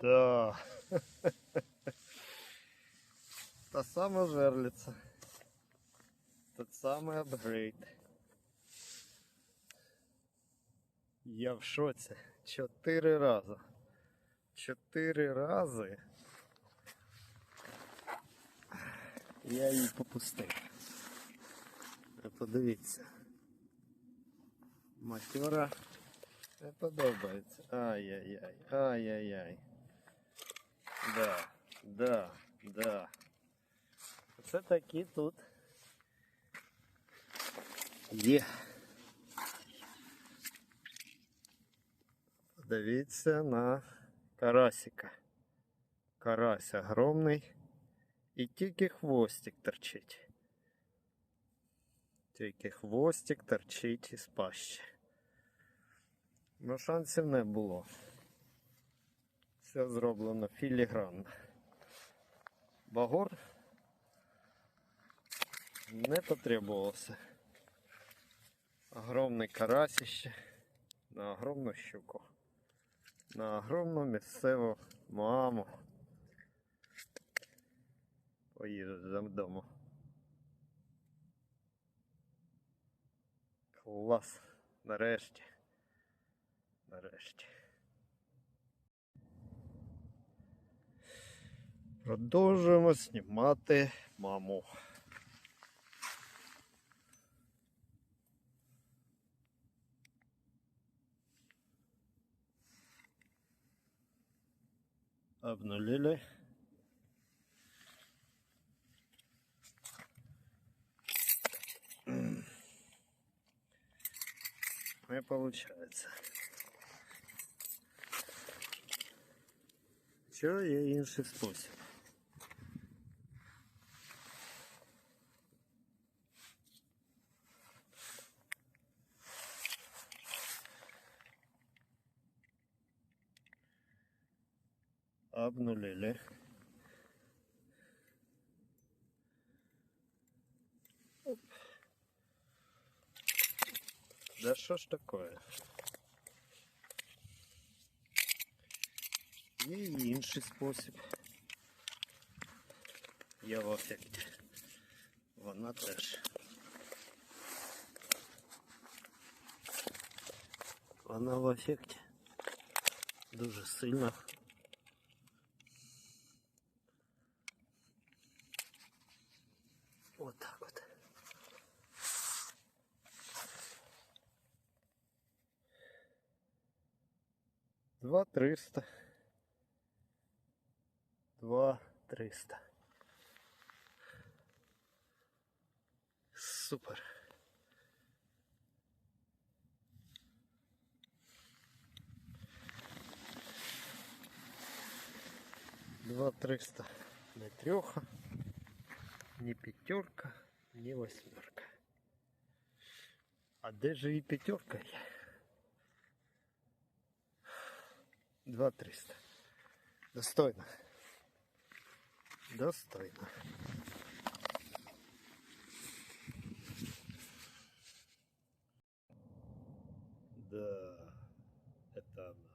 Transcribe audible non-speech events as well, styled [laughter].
Да. [laughs] Та самая жерлица. Тот самый апгрейд. Я в шоці. четыре раза, четыре рази. Я її попустив. Подивіться. А Матьора это подобається. Ай-яй-яй, ай-яй-яй. Да, да, да. Це такі тут. Є. Подивіться на карасика. Карась огромний. І тільки хвостик торчить. Тільки хвостик торчить із пащі. Ну, шансів не було. Все зроблено філігранно. Багор не потребувався. Огромний карасище на огромну щуку. На огромну місцеву маму. Поїду додому. Клас. Нарешті. Нарешті. Продовжуємо знімати маму. Обнулили. Не получается. Що є інший спосіб? Обнулили. Оп. Да что ж такое? Є і інший спосіб. Я в ефекті. Вона теж. Вона в ефекті. Дуже сильно. Два триста. Два триста. Супер. Два триста. Не треха, не пятерка, не восьмерка. А де же і пятерка є? 2300. Достойно. Достойно. Да, это она.